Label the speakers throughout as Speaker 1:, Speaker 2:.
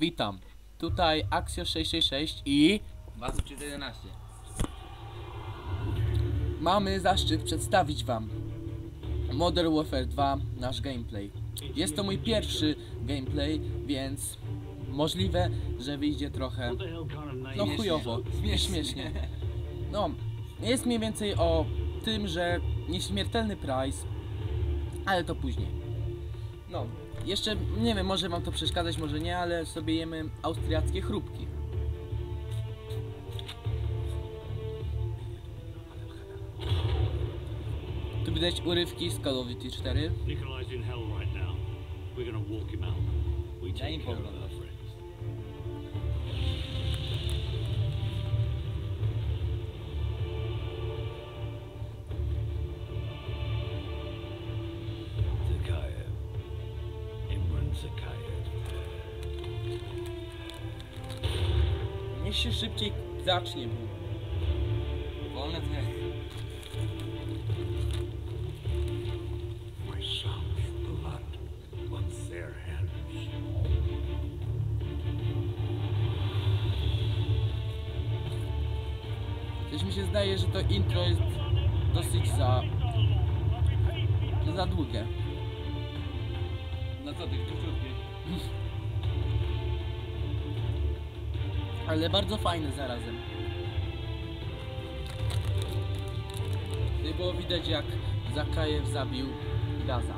Speaker 1: Witam. Tutaj Axio 666 i
Speaker 2: Bazów 311.
Speaker 1: mamy zaszczyt przedstawić Wam Modern Warfare 2, nasz gameplay. Jest to mój pierwszy gameplay, więc możliwe, że wyjdzie trochę no chujowo,
Speaker 2: śmiesznie.
Speaker 1: No, jest mniej więcej o tym, że nieśmiertelny price, ale to później. No, jeszcze nie wiem, może Wam to przeszkadzać, może nie, ale sobie jemy austriackie chrupki. Tu widać urywki z Call of Duty 4.
Speaker 3: Nikolai's in hell right now. We're gonna walk him out. We take care of
Speaker 1: Niech się szybciej zacznie, bo
Speaker 2: Wolne
Speaker 3: their hands.
Speaker 1: coś mi się zdaje, że to intro jest dosyć za... za długie.
Speaker 2: No co ty, krótkie.
Speaker 1: Ale bardzo fajny zarazem. Tutaj było widać jak Zakajew zabił Gaza.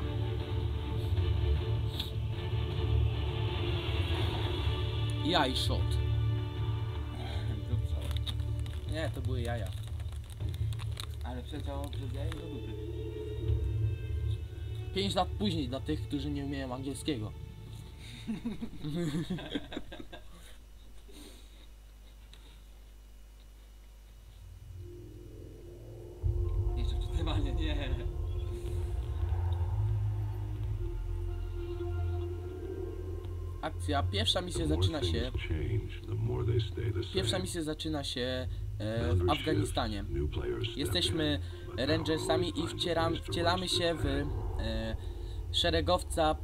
Speaker 1: Jaj shot. Nie, to były jaja.
Speaker 2: Ale przeciało przez jaje do dupy.
Speaker 1: 5 lat później dla tych, którzy nie umieją angielskiego.
Speaker 2: Jeszcze wczytywanie, nie.
Speaker 1: Akcja. Pierwsza misja zaczyna się. Pierwsza misja zaczyna się w Afganistanie. Jesteśmy rangersami i wcieram, wcielamy się w e, szeregowca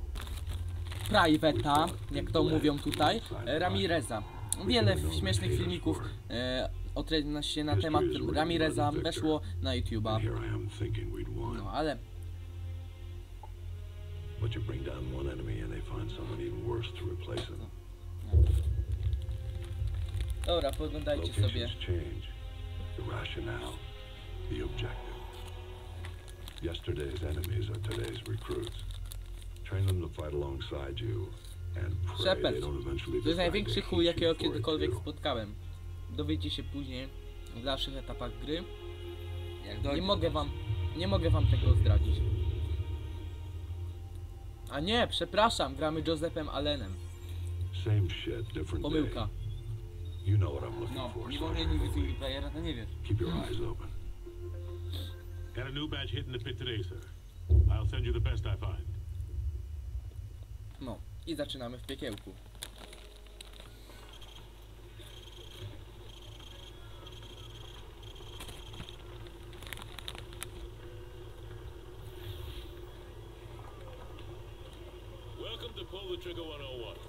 Speaker 1: Private'a, jak to mówią tutaj, e, Ramireza. Wiele śmiesznych filmików e, się na temat Ramireza weszło na YouTube'a. No ale
Speaker 4: But you bring down one enemy and they find someone even worse to replace him.
Speaker 1: Dobra, poglądajcie sobie.
Speaker 4: Locations change. The rationale, the objective. Yesterday's enemies are today's recruits. Train them to fight alongside you and pray
Speaker 1: Shepard,
Speaker 4: they don't eventually
Speaker 1: To jest największy
Speaker 4: to
Speaker 1: chuj, jakiego kiedykolwiek spotkałem. Dowiecie się później w dalszych etapach gry. Nie mogę wam, nie mogę wam tego zdradzić. A nie, przepraszam, gramy Josephem Allenem.
Speaker 4: Same shit, different
Speaker 1: Pomyłka.
Speaker 4: Day. You know what I'm looking
Speaker 2: No,
Speaker 4: for.
Speaker 2: nie
Speaker 4: son.
Speaker 2: mogę nigdy single playera, to nie wiesz.
Speaker 4: Keep your eyes open.
Speaker 3: Got a new badge hitting the pit today, sir. I'll send you the best I find.
Speaker 1: No, i zaczynamy w piekiełku.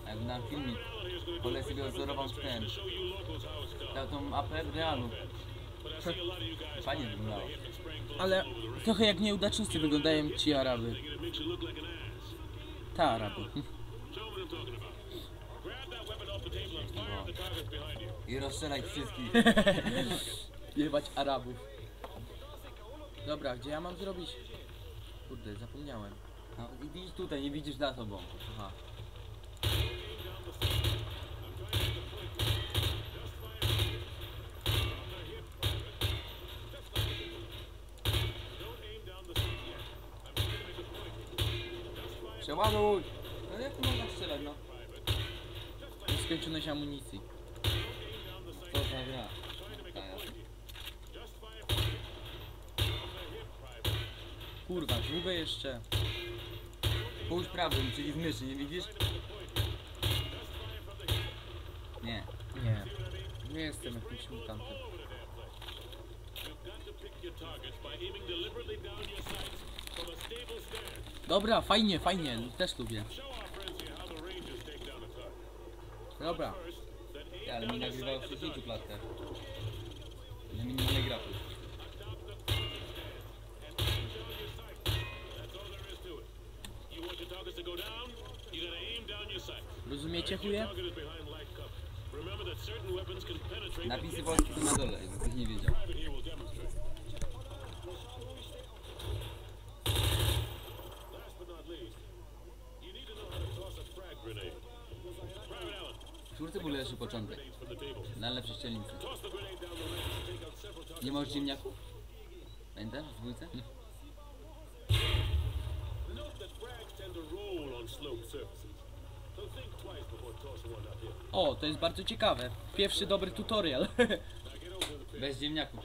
Speaker 2: Jak dam filmik, wolę sobie odzorował ten. Dał tą apę w realu. Fajnie wyglądało.
Speaker 1: Ale trochę jak nieudacznicy wyglądają ci Araby. Ta Araby.
Speaker 2: I rozstrzelać wszystkich.
Speaker 1: Jebać Arabów. Dobra, gdzie ja mam zrobić? Kurde, zapomniałem.
Speaker 2: No, i widzisz tutaj, nie widzisz za sobą.
Speaker 1: Aha.
Speaker 2: Przeładuj! No jak to można strzelać, no?
Speaker 1: Nieskończoność amunicji.
Speaker 2: Co za gra?
Speaker 1: Kurwa, długo jeszcze.
Speaker 2: Pójdź prawym, czyli z myszy, nie widzisz? Nie.
Speaker 1: Nie. Nie jestem jakimś mutantem. Dobra, fajnie, fajnie, też lubię. Dobra.
Speaker 5: Ja, ale mi nagrywał w 60 klatkach.
Speaker 3: Ja mi nie gra tu.
Speaker 1: Rozumiecie chuje?
Speaker 5: Napisy polskie są na dole, jakby ktoś nie wiedział. Czwórce był lepszy początek. Na
Speaker 3: lepsze szczelnicy.
Speaker 5: Nie masz ziemniaków? Pamiętasz? W dwójce?
Speaker 1: O, to jest bardzo ciekawe. Pierwszy dobry tutorial.
Speaker 5: Bez ziemniaków.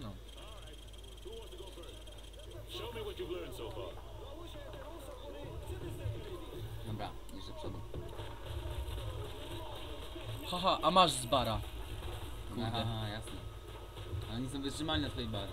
Speaker 1: No.
Speaker 5: Dobra, jeszcze przodu.
Speaker 1: Haha, a masz z bara. Kurde.
Speaker 5: Aha, jasne. Oni są wytrzymali na twojej barze.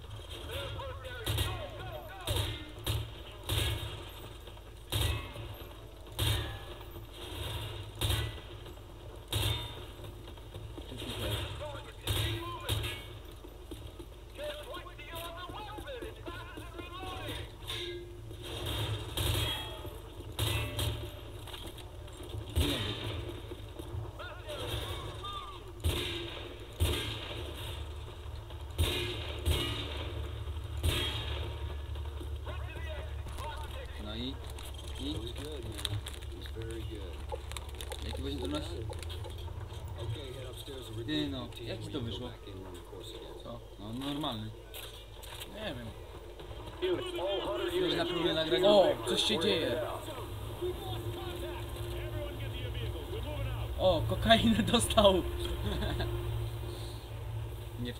Speaker 5: Jaki będzie trudności? Ty no, jak ci to wyszło?
Speaker 1: Co?
Speaker 5: No normalny.
Speaker 1: Nie wiem.
Speaker 5: Na próbie.
Speaker 1: O, coś się dzieje. O, kokainę dostał.
Speaker 5: Nie